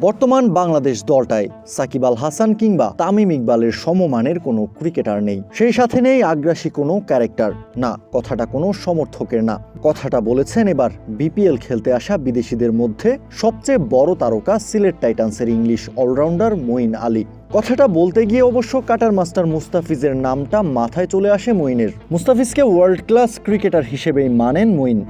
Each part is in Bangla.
বর্তমান বাংলাদেশ দলটায় সাকিব আল হাসান কিংবা তামিম ইকবালের সমমানের কোনো ক্রিকেটার নেই। সেই সাথে নেই আগ্রাসী কোনো ক্যারেক্টার। না, কথাটা কোনো সমর্থকের না। কথাটা বলেছেন এবার বিপিএল খেলতে আসা বিদেশিদের মধ্যে সবচেয়ে বড় তারকা সিলেট টাইটান্সের ইংলিশ অলরাউন্ডার মঈন আলী। কথাটা বলতে গিয়ে অবশ্য কাটার মাস্টার মুস্তাফিজের নামটা মাথায় চলে আসে মঈনের। মুস্তাফিজকে ওয়ার্ল্ড ক্লাস ক্রিকেটার হিসেবেই মানেন মঈন।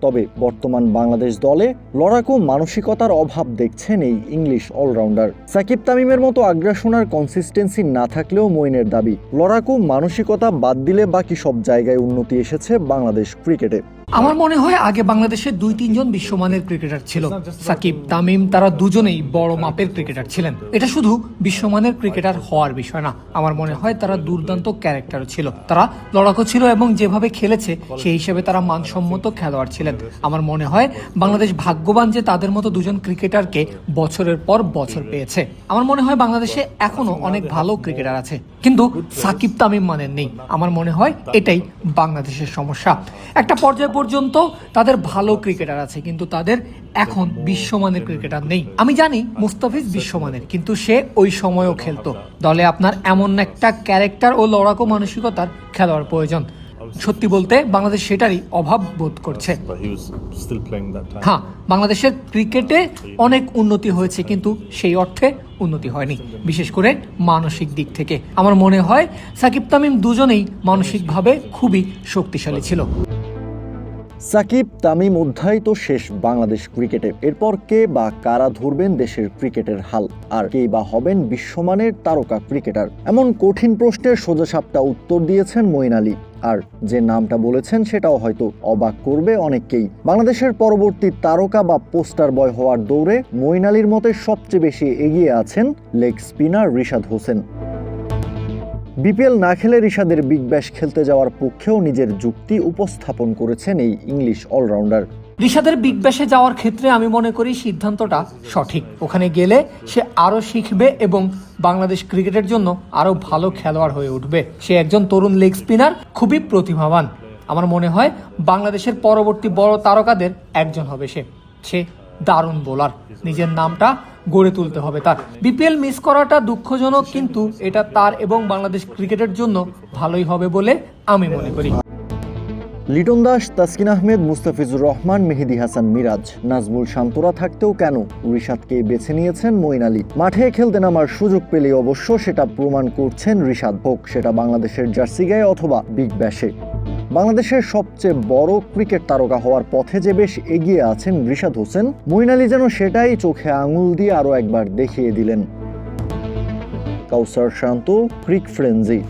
তবে বর্তমান বাংলাদেশ দলে লড়াকু মানসিকতার অভাব দেখছেন এই ইংলিশ অলরাউন্ডার। সাকিব তামিমের মতো আগ্রাসনার কনসিস্টেন্সি না থাকলেও মইনের দাবি, লড়াকু মানসিকতা বাদ দিলে বাকি সব জায়গায় উন্নতি এসেছে বাংলাদেশ ক্রিকেটে। আমার মনে হয় আগে বাংলাদেশে দুই, তিনজন বিশ্বমানের ক্রিকেটার ছিল। সাকিব, তামিম, তারা দুজনেই বড় মাপের ক্রিকেটার ছিলেন। এটা শুধু বিশ্বমানের ক্রিকেটার হওয়ার বিষয় না। আমার মনে হয় তারা দুর্দান্ত ক্যারেক্টার ছিল। তারা লড়াকু ছিল এবং যেভাবে খেলেছে, সেই হিসেবে তারা মানসম্মত খেলোয়াড় ছিলেন। আমার মনে হয় বাংলাদেশ ভাগ্যবান যে তাদের মতো দুজন ক্রিকেটারকে বছরের পর বছর পেয়েছে। আমার মনে হয় বাংলাদেশে এখনও অনেক ভালো ক্রিকেটার আছে। কিন্তু সাকিব, তামিম মানের নেই। আমার মনে হয় এটাই বাংলাদেশের সমস্যা। একটা পর্যায় পর্যন্ত তাদের ভালো ক্রিকেটার আছে কিন্তু তাদের এখন বিশ্বমানের ক্রিকেটার নেই। আমি জানি মুস্তাফিজ বিশ্বমানের কিন্তু সে ওই সময়ও খেলতো। দলে আপনার এমন একটা ক্যারেক্টার ও লড়াকু মানসিকতার খেলোয়াড় প্রয়োজন। সত্যি বলতে বাংলাদেশ সেটারই অভাব বোধ করছে. হ্যাঁ বাংলাদেশের ক্রিকেটে অনেক উন্নতি হয়েছে কিন্তু সেই অর্থে উন্নতি হয়নি বিশেষ করে মানসিক দিক থেকে। আমার মনে হয় সাকিব তামিম দুজনেই মানসিকভাবে খুবই শক্তিশালী ছিল। সাকিব, তামিম অধ্যায় তো শেষ বাংলাদেশ ক্রিকেটে। এরপর কে বা কারা ধরবেন দেশের ক্রিকেটের হাল? আর কে বা হবেন বিশ্বমানের তারকা ক্রিকেটার? এমন কঠিন প্রশ্নের সোজাসাপটা উত্তর দিয়েছেন মঈন আলী। আর যে নামটা বলেছেন সেটাও হয়তো অবাক করবে অনেককেই। বাংলাদেশের পরবর্তী তারকা বা পোস্টার বয় হওয়ার দৌড়ে মঈন আলীর মতে সবচেয়ে বেশি এগিয়ে আছেন leg spinner Rishad Hossain. BPL না খেলে রিশাদের বিগ ব্যাশ খেলতে যাওয়ার পক্ষেও নিজের যুক্তি উপস্থাপন করেছেন এই ইংলিশ অলরাউন্ডার। ঋষাদের বিগ ব্যাশে যাওয়ার ক্ষেত্রে আমি মনে করি সিদ্ধান্তটা সঠিক। ওখানে গেলে সে আরও শিখবে এবং বাংলাদেশ ক্রিকেটের জন্য আরও ভালো খেলোয়াড় হয়ে উঠবে। সে একজন তরুণ লেগ স্পিনার, খুবই প্রতিভাবান। আমার মনে হয় বাংলাদেশের পরবর্তী বড় তারকাদের একজন হবে সে। সে দারুণ বোলার। নিজের নামটা গড়ে তুলতে হবে। তার বিপিএল মিস করাটা দুঃখজনক, কিন্তু এটা তার এবং বাংলাদেশ ক্রিকেটের জন্য ভালোই হবে বলে আমি মনে করি। লিটন দাস, তাসকিন আহমেদ, মুস্তাফিজুর রহমান, মেহেদি হাসান মিরাজ, নাজমুল শান্তরা থাকতেও কেন রিশাদকে বেছে নিয়েছেন মঈন আলী? মাঠে খেলতে নামার সুযোগ পেলে অবশ্য সেটা প্রমাণ করছেন রিশাদ হোক সেটা বাংলাদেশের জার্সি গায়ে অথবা বিগ ব্যাশে বাংলাদেশের সবচেয়ে বড় ক্রিকেট তারকা হওয়ার পথে যে বেশ এগিয়ে আছেন রিশাদ হোসেন, মইন আলী যেন সেটাই চোখে আঙুল দিয়ে আরও একবার দেখিয়ে দিলেন। কাউসার শান্ত, ক্রিক ফ্রেন্জি